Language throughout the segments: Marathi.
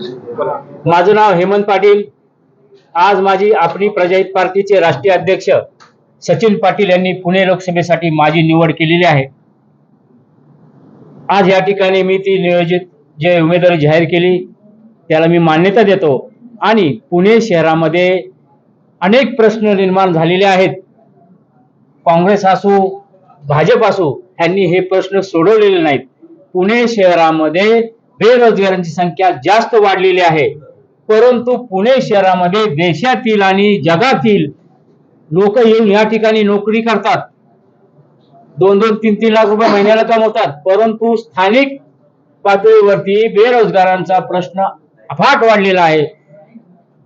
माझं नाव हेमंत पाटील. आज माझी आपली प्रजाहित पार्टीचे राष्ट्रीय अध्यक्ष सचिन पाटील यांनी पुणे लोकसभेसाठी माझी निवड केलेली आहे. आज या ठिकाणी मी ती नियोजित जे उमेदवारी जाहीर केली त्याला मी मान्यता देतो. आणि पुणे शहरामध्ये अनेक प्रश्न निर्माण झालेले आहेत. काँग्रेस असो भाजप असो यांनी हे प्रश्न सोडवलेले नाहीत. पुणे शहरामध्ये बेरोजगारांची संख्या जास्त वाढलेली आहे. परंतु पुणे शहरामध्ये देशातील आणि जगातील लोक येऊन या ठिकाणी नोकरी करतात. दोन दोन तीन तीन लाख रुपये महिन्याला कमवतात. परंतु स्थानिक पातळीवरती बेरोजगारांचा प्रश्न अफाट वाढलेला आहे.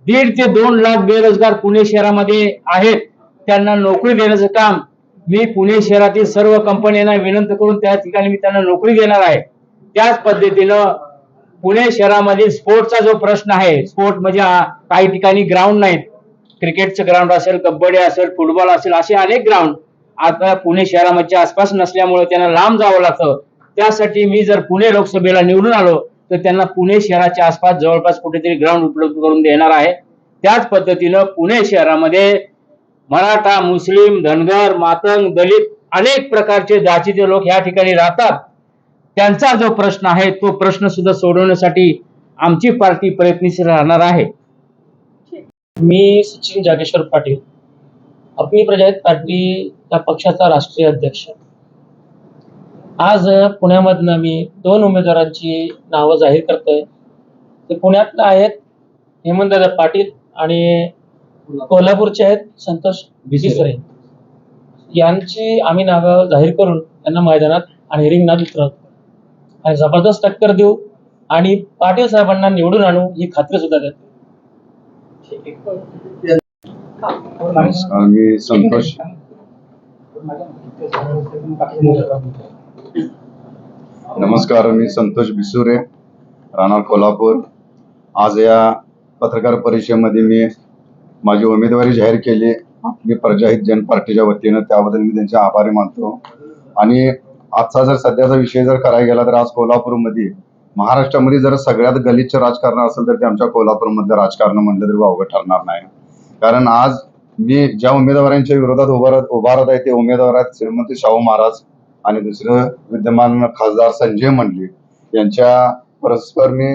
दीड ते दोन लाख बेरोजगार पुणे शहरामध्ये आहेत. त्यांना नोकरी देण्याचं काम मी पुणे शहरातील सर्व कंपन्यांना विनंती करून त्या ठिकाणी मी त्यांना नोकरी देणार आहे. त्याच पद्धतीनं पुणे शहरामधील स्पोर्टचा जो प्रश्न आहे स्पोर्ट म्हणजे काही ठिकाणी ग्राउंड नाहीत. क्रिकेटचं ग्राउंड असेल कबड्डी असेल फुटबॉल असेल असे अनेक ग्राउंड आता पुणे शहरामध्ये आसपास नसल्यामुळे त्यांना लांब जावं लागतं. त्यासाठी मी जर पुणे लोकसभेला निवडून आलो तर त्यांना पुणे शहराच्या आसपास जवळपास कुठेतरी ग्राउंड उपलब्ध करून देणार आहे. त्याच पद्धतीनं पुणे शहरामध्ये मराठा मुस्लिम धनगर मातंग दलित अनेक प्रकारचे जातीचे लोक या ठिकाणी राहतात. त्यांचा जो प्रश्न आहे तो प्रश्न सुद्धा सोडवण्यासाठी आमची पार्टी प्रयत्नशील राहणार आहे. मी सचिन जागेश्वर पाटील अपनी प्रजाहित पार्टी या पक्षाचा राष्ट्रीय अध्यक्ष. आज पुण्यामधनं मी दोन उमेदवारांची नावं जाहीर करतोय. ते पुण्यातलं आहेत हेमंतदादा पाटील आणि कोल्हापूरचे आहेत संतोष भिसरे यांची आम्ही नावं जाहीर करून त्यांना मैदानात आणि रिंगणात उतरवतो. आणि जबरदस्त टक्कर देऊ आणि पाटील साहेबांना निवडून आणू ही खात्री सुद्धा देतो. नमस्कार मी संतोष. नमस्कार मी संतोष बिसुरे राहणार कोल्हापूर. आज या पत्रकार परिषदेमध्ये मी माझी उमेदवारी जाहीर केली. आपली प्रजाहित जन पार्टीच्या वतीनं त्याबद्दल मी त्यांचे आभारी मानतो. आणि आजचा जर सध्याचा विषय जर करायला गेला तर आज कोल्हापूरमध्ये महाराष्ट्रामध्ये जर सगळ्यात गलिच्छ राजकारण असेल तर ते आमच्या कोल्हापूरमधलं राजकारण म्हटलं तरी वावगं ठरणार नाही. कारण आज मी ज्या उमेदवारांच्या विरोधात उभारत उभारत आहे ते उमेदवार आहेत श्रीमती शाहू महाराज आणि दुसरं विद्यमान खासदार संजय मंडली यांच्या परस्पर मी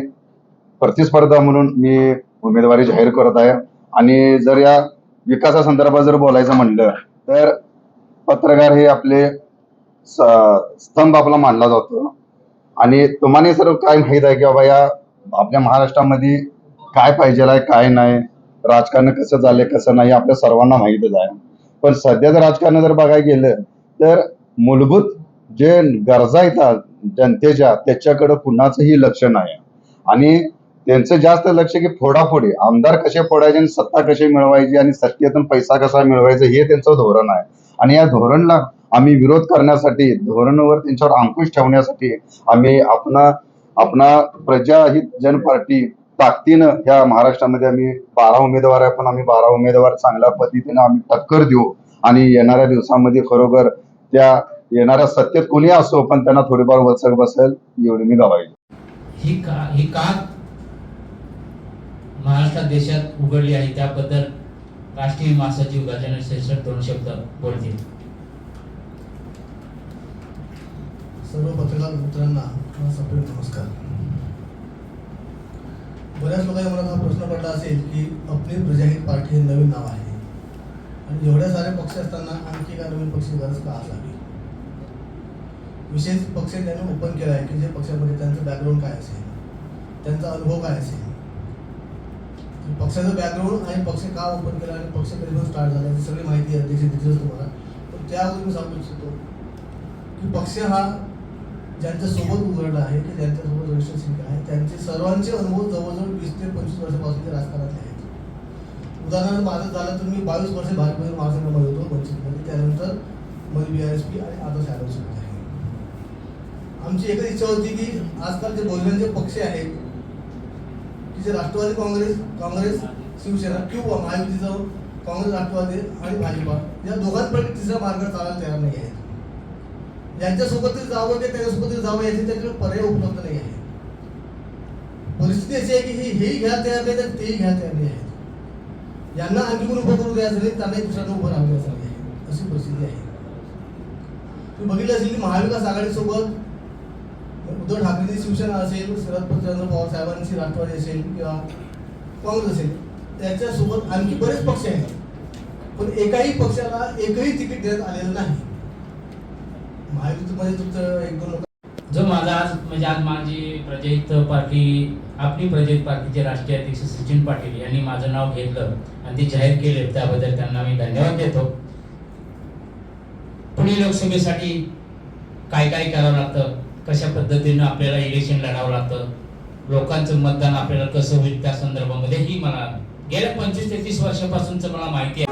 प्रतिस्पर्धा म्हणून मी उमेदवारी जाहीर करत आहे. आणि जर या विकासासंदर्भात जर बोलायचं म्हणलं तर पत्रकार हे आपले स्तंभ आपला मानला जातो. आणि तुम्हाला सर काय माहीत आहे की बाबा या आपल्या महाराष्ट्रामध्ये काय पाहिजे आहे काय नाही राजकारण कसं झालंय कसं नाही आपल्या सर्वांना माहीतच आहे. पण सध्याचं राजकारण जर बघायला गेलं तर मूलभूत जे गरजा येतात जनतेच्या त्याच्याकडे कुणाचंही लक्ष नाही. आणि त्यांचं जास्त लक्ष की फोडाफोडी आमदार कसे फोडायचे आणि सत्ता कशी मिळवायची आणि सत्तेतून पैसा कसा मिळवायचा हे त्यांचं धोरण आहे. आणि या धोरणला आम्ही विरोध करण्यासाठी धोरणावर त्यांच्यावर अंकुश ठेवण्यासाठी आम्ही आपणा आपणा प्रजाहित जन पार्टी ताकदीनं ह्या महाराष्ट्रामध्ये आम्ही बारा उमेदवार आहे पण आम्ही बारा उमेदवार चांगल्या पद्धतीनं आम्ही टक्कर देऊ. आणि येणाऱ्या दिवसामध्ये खरोखर त्या येणाऱ्या सत्तेत कोणी असो पण त्यांना थोडीफार वचक बसेल एवढी मी गवाई ही का ही का महाराष्ट्रात देशात उघडली आहे त्याबद्दल राष्ट्रीय महासचिव गजानन श्रेष्ठ दोन शब्द बोलतील. सर्व पत्रकार मित्रांना माझा सप्रेम नमस्कार. बऱ्याच लोकांनी मला हा प्रश्न पडला असेल की आपली प्रजाहित पार्टी हे नवीन नाव आहे. आणि एवढ्या सारे पक्ष असताना आणखी काय नवीन पक्ष गरज का असावी? विशेष पक्ष त्यांनी ओपन केला आहे की जे पक्षामध्ये त्यांचं बॅकग्राऊंड काय असेल? त्यांचा अनुभव काय असेल? पक्षाचं बॅकग्राऊंड आणि पक्ष का ओपन केला आणि पक्ष कधीपासून स्टार्ट झाला याची सगळी माहिती अध्यक्ष तिथेच तुम्हाला. पण त्याअगोदर मी सांगू इच्छितो की पक्ष हा ज्यांच्या सोबत उघडला आहे की ज्यांच्यासोबत रिलेशनशिप आहे त्यांचे सर्वांचे अनुभव जवळजवळ वीस ते पंचवीस वर्षापासून ते राजकारणात आहेत. उदाहरणार्थ माझं झालं तर मी बावीस वर्ष भाजपमध्ये महासंघामध्ये होतो वंचितमध्ये. त्यानंतरमध्ये बी आर एस पी आणि आता सॅडो आहे आमची एकच इच्छा होती की आजकाल जे बहुजनचे पक्ष आहेत की जे राष्ट्रवादी काँग्रेस काँग्रेस शिवसेना किंवा महायुतीचं काँग्रेस राष्ट्रवादी आणि भाजपा या दोघांपैकी तिसरा मार्ग चालायला तयार नाही आहे. यांच्यासोबतच जावं म्हणजे ते त्याच्यासोबतच तरी जावं याची त्याच्याकडे पर्याय उपलब्ध नाही आहे. परिस्थिती अशी आहे की हे हेही घ्या तयार नाही तर तेही घ्या तयार नाही आहे यांना आणखी उभं करू द्यायचं नाही त्यांनाही दुसऱ्यांना उभं राहू द्यायचं नाही आहे. अशी परिस्थिती आहे. तुम्ही बघितलं असेल की महाविकास आघाडीसोबत उद्धव ठाकरेंची शिवसेना असेल शरद चंद्र पवार साहेबांची राष्ट्रवादी असेल किंवा काँग्रेस असेल त्याच्यासोबत आणखी बरेच पक्ष आहेत. पण एकाही पक्षाला एकही तिकीट देण्यात आलेलं नाही. महायुतीमध्ये तुमचं एक दोन जो माझा आज म्हणजे आज माझी प्रजाहित पार्टी आपली प्रजाहित पार्टीचे राष्ट्रीय अध्यक्ष सचिन पाटील यांनी माझं नाव घेतलं आणि ते जाहीर केले त्याबद्दल त्यांना मी धन्यवाद देतो. पुणे लोकसभेसाठी काय काय करावं लागतं? कशा पद्धतीनं आपल्याला इलेक्शन लढावं लागतं? लोकांचं मतदान आपल्याला कसं होईल त्या संदर्भामध्ये ही मला गेल्या पंचवीस ते तीस वर्षापासूनच मला माहिती आहे.